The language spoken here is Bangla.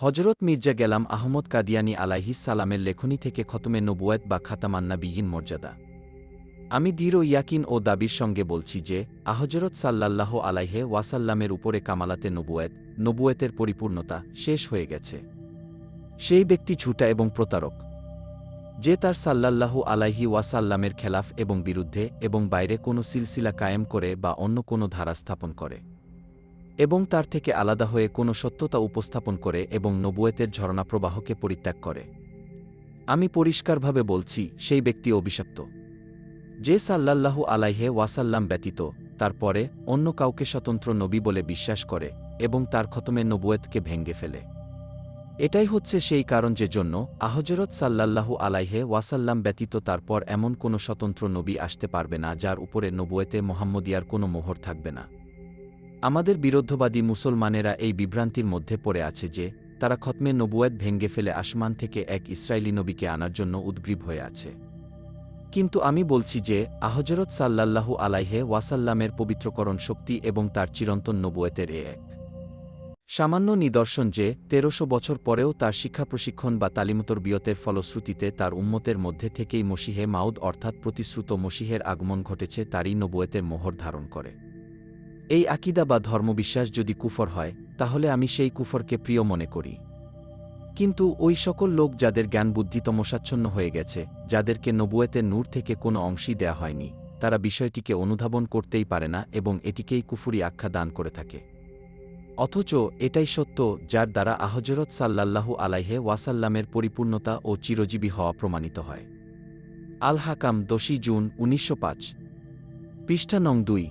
হজরত মির্জা গেলাম আহমদ কাদিয়ানি আলাইহিস সালামের লেখনী থেকে খতমে নবুয়েত বা খাতামান্না বিহীন মর্যাদা। আমি দৃঢ় ইয়াকিন ও দাবির সঙ্গে বলছি যে, আহজরত সাল্লাল্লাহ আলাইহে ওয়াসাল্লামের উপরে কামালাতে নবুয়েত নবুয়েতের পরিপূর্ণতা শেষ হয়ে গেছে। সেই ব্যক্তি ছুটা এবং প্রতারক। যে তার সাল্লাল্লাহু আলাইহি ওয়াসাল্লামের খেলাফ এবং বিরুদ্ধে এবং বাইরে কোনো সিলসিলা কায়েম করে বা অন্য কোনো ধারা স্থাপন করে। এবং তার থেকে আলাদা হয়ে কোনো সত্যতা উপস্থাপন করে এবং নবুয়েতের ঝরনাপ্রবাহকে পরিত্যাগ করে। আমি পরিষ্কারভাবে বলছি, সেই ব্যক্তি অভিশপ্ত। যে সাল্লাল্লাহু আলাইহে ওয়াসাল্লাম ব্যতীত তারপরে অন্য কাউকে স্বতন্ত্র নবী বলে বিশ্বাস করে এবং তার খতমে নবুয়েতকে ভেঙ্গে ফেলে। এটাই হচ্ছে সেই কারণ যে জন্য আহজরত সাল্লাল্লাহু আলাইহে ওয়াসাল্লাম ব্যতীত তারপর এমন কোনো স্বতন্ত্র নবী আসতে পারবে না যার উপরে নবুয়েতে মোহাম্মদিয়ার কোনো মোহর থাকবে না। আমাদের বিরুদ্ধবাদী মুসলমানেরা এই বিভ্রান্তির মধ্যে পড়ে আছে যে, তারা খতমে নবুয়েত ভেঙ্গে ফেলে আসমান থেকে এক ইসরায়েলি নবীকে আনার জন্য উদ্গ্রীব হয়ে আছে। কিন্তু আমি বলছি যে, আহজরত সাল্লাল্লাহু আলাইহে ওয়াসাল্লামের পবিত্রকরণ শক্তি এবং তার চিরন্তন নবুয়েতের এ এক। সামান্য নিদর্শন যে, তেরোশো বছর পরেও তার শিক্ষা প্রশিক্ষণ বা তালিমতর বিয়তের ফলশ্রুতিতে তার উম্মতের মধ্যে থেকেই মসিহে মাউদ অর্থাৎ প্রতিশ্রুত মসিহের আগমন ঘটেছে তারই নবুয়েতের মোহর ধারণ করে। এই আকিদা বা ধর্মবিশ্বাস যদি কুফর হয়, তাহলে আমি সেই কুফরকে প্রিয় মনে করি। কিন্তু ওই সকল লোক যাদের জ্ঞান বুদ্ধি তমসাচ্ছন্ন হয়ে গেছে, যাদেরকে নবুয়েতের নূর থেকে কোনো অংশই দেয়া হয়নি, তারা বিষয়টিকে অনুধাবন করতেই পারে না এবং এটিকেই কুফুরি আখ্যা দান করে থাকে। অথচ এটাই সত্য যার দ্বারা আহজরত সাল্লাল্লাহু আলাইহে ওয়াসাল্লামের পরিপূর্ণতা ও চিরজীবী হওয়া প্রমাণিত হয়। আল হাকাম দোষী জুন, উনিশশো পৃষ্ঠা নং দুই।